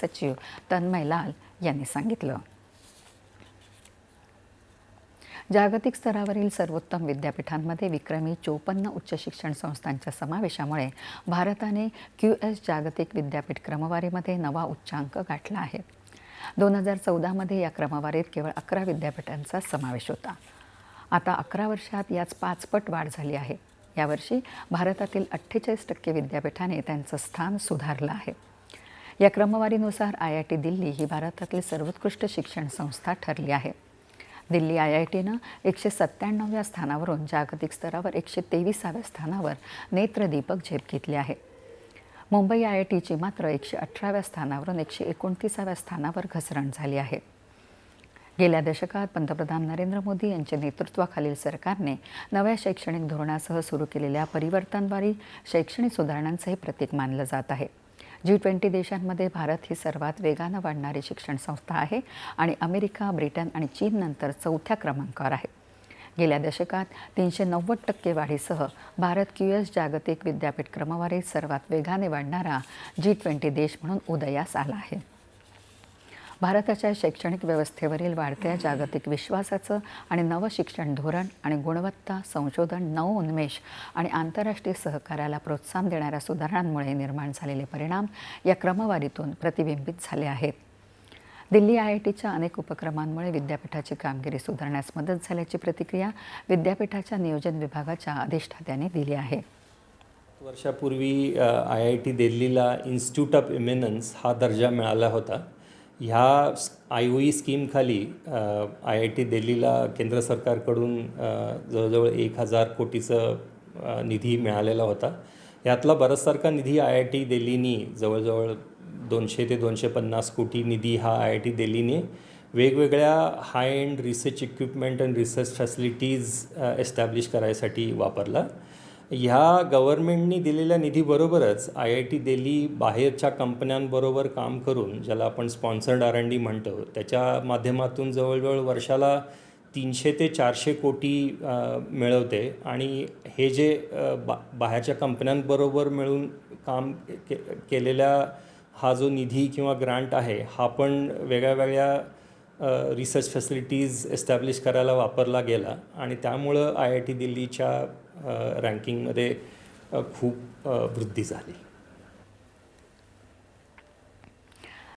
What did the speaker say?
सचिव तन्मय लाल यांनी सांगितलं. जागतिक स्तरावरील सर्वोत्तम विद्यापीठांमध्ये विक्रमी चोपन्न उच्च शिक्षण संस्थांच्या समावेशामुळे भारताने क्यू एस जागतिक विद्यापीठ क्रमवारीमध्ये नवा उच्चांक गाठला आहे. दोन हजार चौदामध्ये या क्रमवारीत केवळ अकरा विद्यापीठांचा समावेश होता. आता अकरा वर्षात याच पाचपट वाढ झाली आहे. यावर्षी भारतातील अठ्ठेचाळीस टक्के विद्यापीठाने त्यांचं स्थान सुधारलं आहे. या क्रमवारीनुसार आय आय टी दिल्ली ही भारतातील सर्वोत्कृष्ट शिक्षण संस्था ठरली आहे. दिल्ली आय आय टीनं एकशे सत्त्याण्णव्या स्थानावरून जागतिक स्तरावर एकशे तेविसाव्या स्थानावर नेत्रदीपक झेप घेतली आहे. मुंबई आय आय टीची मात्र एकशे अठराव्या स्थानावरून एकशे एकोणतीसाव्या स्थानावर घसरण झाली आहे. गेल्या दशकात पंतप्रधान नरेंद्र मोदी यांच्या नेतृत्वाखालील सरकारने नव्या शैक्षणिक धोरणासह सुरू केलेल्या परिवर्तनवारी शैक्षणिक सुधारणांचं हे प्रतीक मानलं जात आहे. जी ट्वेंटी देशांमध्ये भारत ही सर्वात वेगानं वाढणारी शिक्षण संस्था आहे आणि अमेरिका ब्रिटन आणि चीननंतर चौथ्या क्रमांकावर आहे. गेल्या दशकात तीनशे नव्वद टक्के वाढीसह भारत क्यू एस जागतिक विद्यापीठ क्रमवारीत सर्वात वेगाने वाढणारा जी ट्वेंटी देश म्हणून उदयास आला आहे. भारताच्या शैक्षणिक व्यवस्थेवरील वाढत्या जागतिक विश्वासाचं आणि नवं शिक्षण धोरण आणि गुणवत्ता संशोधन नवोन्मेष आणि आंतरराष्ट्रीय सहकार्याला प्रोत्साहन देणाऱ्या सुधारणांमुळे निर्माण झालेले परिणाम या क्रमवारीतून प्रतिबिंबित झाले आहेत. दिल्ली आय आय टीच्या अनेक उपक्रमांमुळे विद्यापीठाची कामगिरी सुधारण्यास मदत झाल्याची प्रतिक्रिया विद्यापीठाच्या नियोजन विभागाच्या अधिष्ठात्याने दिली आहे. वर्षापूर्वी आय आय टी दिल्लीला इन्स्टिट्यूट ऑफ इमिनन्स हा दर्जा मिळाला होता. ह्या आय ओ ई स्कीमखाली आय आय टी दिल्लीला केंद्र सरकारकडून जवळजवळ एक हजार कोटीचं निधी मिळालेला होता. यातला बराचसारखा निधी आय आय टी दिल्लीनी जवळजवळ दोनशे ते दोनशे पन्नास कोटी निधी हा आय आय टी दिल्लीने वेगवेगळ्या high end research equipment and research facilities establish करायसाठी वापरला. ह्या गव्हर्नमेंटनी दिलेल्या निधीबरोबरच आय आय टी दिल्ली बाहेरच्या कंपन्यांबरोबर काम करून ज्याला आपण स्पॉन्सर्ड आर एन डी म्हणतो त्याच्या माध्यमातून जवळजवळ वर्षाला तीनशे ते चारशे कोटी मिळवते. आणि हे जे बा बाहेरच्या कंपन्यांबरोबर मिळून काम के केलेल्या हा जो निधी किंवा ग्रांट आहे हा पण वेगळ्या वेगळ्या रिसर्च फॅसिलिटीज एस्टॅब्लिश करायला वापरला गेला. आणि त्यामुळं आय आय टी दिल्लीच्या रँकिंगमध्ये खूप वृद्धी झाली.